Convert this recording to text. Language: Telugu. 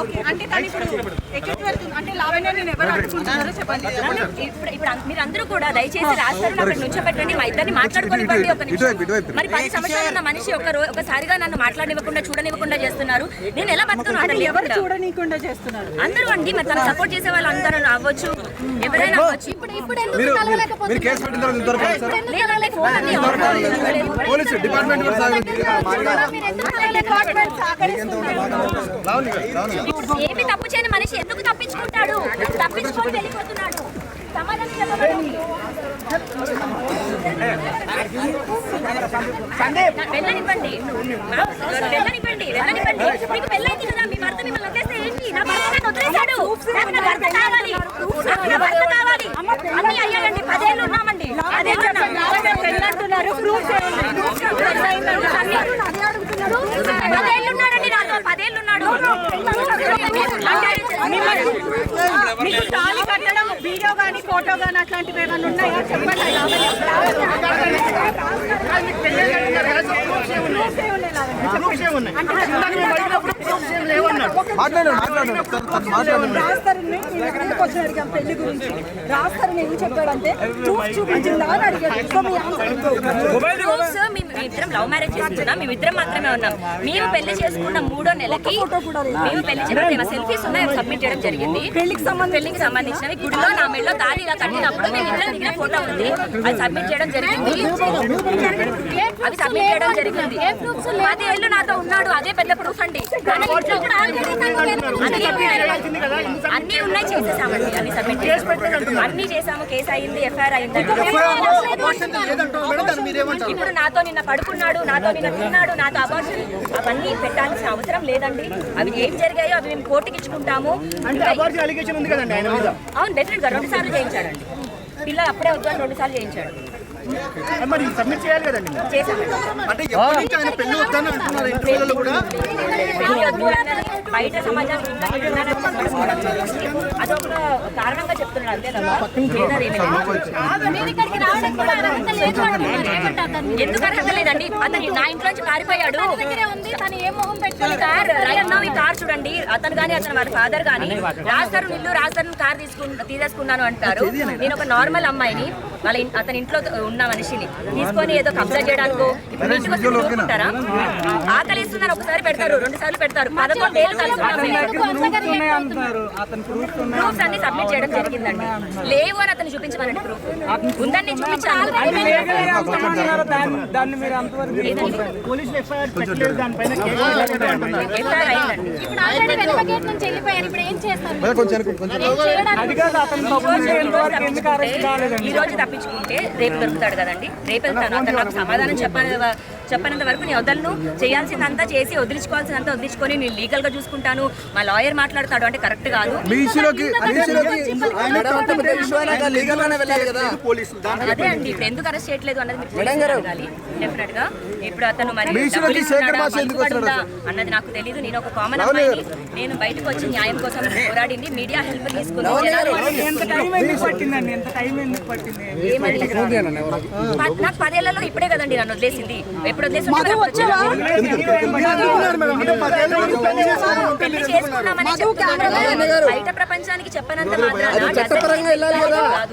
ఓకే అంటే తను ఇప్పుడు ఎక్కడికి వెళ్తుంది? అంటే లావణ్య నేను ఎవరు అడుగుతున్నారో చెప్పండి. ఇప్పుడు ఇప్పుడు అం- మీరందరూ కూడా దయచేసి రాస్తారు అక్కడ నుంచో పెట్టండి మా ఇద్దరిని మాట్లాడుకోనివ్వండి ఒక నిమిషం. మరి పది సంవత్సరాలు ఉన్న మనిషి ఒక ఒకసారిగా నన్ను మాట్లాడనివ్వకుండా చూడనివ్వకుండా చేస్తున్నారు. నేను ఎలా బతుకున్నాను ఎవరు? చూడనీయకుండా చేస్తున్నారు? అందరూ అండి మరి తను సపోర్ట్ చేసే వాళ్ళు అందరూ అవ్వచ్చు ఎవరైనా అవ్వచ్చు. ఇప్పుడు ఇప్పుడు మీరు మీరు? పోలీసు డిపార్ట్మెంట్ ఏమి తప్పు చేయని మనిషి ఎందుకు తప్పించుకుంటాడు? తప్పించుకొని వెళ్ళిపోతున్నాడు. సమాధానం చెప్పండి వెళ్ళనివ్వండి. ఆ, వెళ్ళనివ్వండి. వెళ్ళనివ్వండి. మీకు పెళ్ళైంది కదా మీ భర్త మిమ్మల్ని వదిలేస్తే ఏంటి? నా భర్త నన్ను వదిలేశాడు. నాకు నా భర్త కావాలి. నాకు నా భర్త కావాలి. అన్ని అయ్యాయండి. పదేళ్ళు ఉన్నామండి. పెళ్ళంటున్నారు ప్రూఫ్ పదేళ్ళు ఉన్నాడండి నాతో పదేళ్ళు ఉన్నాడు మీకు తాళి కట్టడం వీడియో కానీ ఫోటో కానీ అట్లాంటివి ఏమైనా ఉన్నాయా చెప్పండి పెళ్ళి గురించి రాస్తారని ఏం చెప్పాడంటే చూపించిందా అని అడిగాడు సో మేము ఇద్దరం లవ్ మ్యారేజ్ చేసుకున్నాం మేము ఇద్దరం మాత్రమే ఉన్నాం మేము పెళ్ళి చేసుకున్న మూడో నెలకి మేము పెళ్ళి చేసుకున్న సెల్ఫీస్ ఉన్నాయి సబ్మిట్ చేయడం జరిగింది పెళ్ళికి సంబంధించి పెళ్ళికి సంబంధించినవి గుడిలో నా మెడలో తాళి ఇలా కట్టినప్పుడు మేము ఇద్దరం దిగిన ఫోటో ఉంది అది సబ్మిట్ చేయడం జరిగింది అవి సబ్మిట్ చేయడం జరిగింది పది ఏళ్ళు నాతో ఉన్నాడు. అదే పెద్ద ప్రూఫ్ అండి. అన్నీ ఉన్నాయి. చేసేసామండి. అన్ని సబ్మిట్ అన్ని చేసాము. కేసు అయింది. ఎఫ్ఐఆర్ అయింది ఇప్పుడు నాతో నిన్న పడుకున్నాడు. నాతో నిన్న తిన్నాడు. నాతో అబార్షన్ అవన్నీ పెట్టాల్సిన అవసరం లేదండి. అవి ఏం జరిగాయో అవి మేము కోర్టుకి ఇచ్చుకుంటాము. అవును డెఫినెట్గా రెండు సార్లు చేయించాడండి. పిల్లలు అప్పుడే వద్దు రెండు సార్లు చేయించాడు. మరి సబ్మిట్ చేయాలి కదండి అంటే ఎప్పటి నుంచి ఆయన పెళ్ళి వద్దని అంటున్నారు ఇంటి వాళ్ళు కూడా? పెళ్ళి వద్దు అన్నది బయట సమాజానికి అదొక కారణంగా చెప్తున్నాడు లేదు. ఎందుకు అర్హత లేదండి? అతను నా ఇంట్లోంచి పారిపోయాడు ఈ కార్ రైట్ నౌ ఈ కార్ చూడండి. అతను కానీ అతను వారి ఫాదర్ కానీ రాస్తారు నిల్లు రాస్తారు కార్ తీసుకుని తీసేసుకున్నాను అంటారు. నేను ఒక నార్మల్ అమ్మాయిని వాళ్ళ ఇన్- అతని ఇంట్లో ఉన్న మనిషిని తీసుకొని ఏదో కబ్జా చేయడానికో ఇప్పుడు ఇంటికి వచ్చి మీరు ఊరుకుంటారా ఆకలి ఇస్తున్నారు ఒకసారి పెడతారు రెండు సార్లు పెడతారు. పదకొండేళ్ళు ప్రూఫ్స్ అన్ని సబ్మిట్ చేయడం జరిగిందండి. లేవు అని అతను చూపించమనండి ప్రూఫ్. ఉందని కాలేదండి? ఈ రోజు తప్పించుకుంటే రేపు దొరుకుతాడు కదండి. రేపు వెళ్తాను. అతను నాకు సమాధానం చెప్పని చెప్పనంత వరకు నేను వదలను. చేయాల్సిందంతా చేసి వదిలించుకోవాల్సిందంతా వదిలించుకొని నేను లీగల్గా చూసుకుంటాను. మా లాయర్ మాట్లాడతాడు అంటే కరెక్ట్ కాదు. అదే అండి. ఇప్పుడు ఎందుకు అరెస్ట్ చేయట్లేదు అన్నది డెఫినెట్గా ఇప్పుడు అతను మరి అన్నది నాకు తెలియదు నేను ఒక కామన్ అమ్మాయిని నేను బయటకు వచ్చి న్యాయం కోసం పోరాడింది. మీడియా హెల్ప్ తీసుకుంది జనాలు ఎంత టైం ఎందుకు పట్టిందండి? ఎంత టైం ఎందుకు పట్టింది? ఏమని ప- నాకు పదేళ్ళలో ఇప్పుడే కదండి నన్ను వదిలేసింది. బయట ప్రపంచానికి చెప్పనంత మాత్రాన కాదు.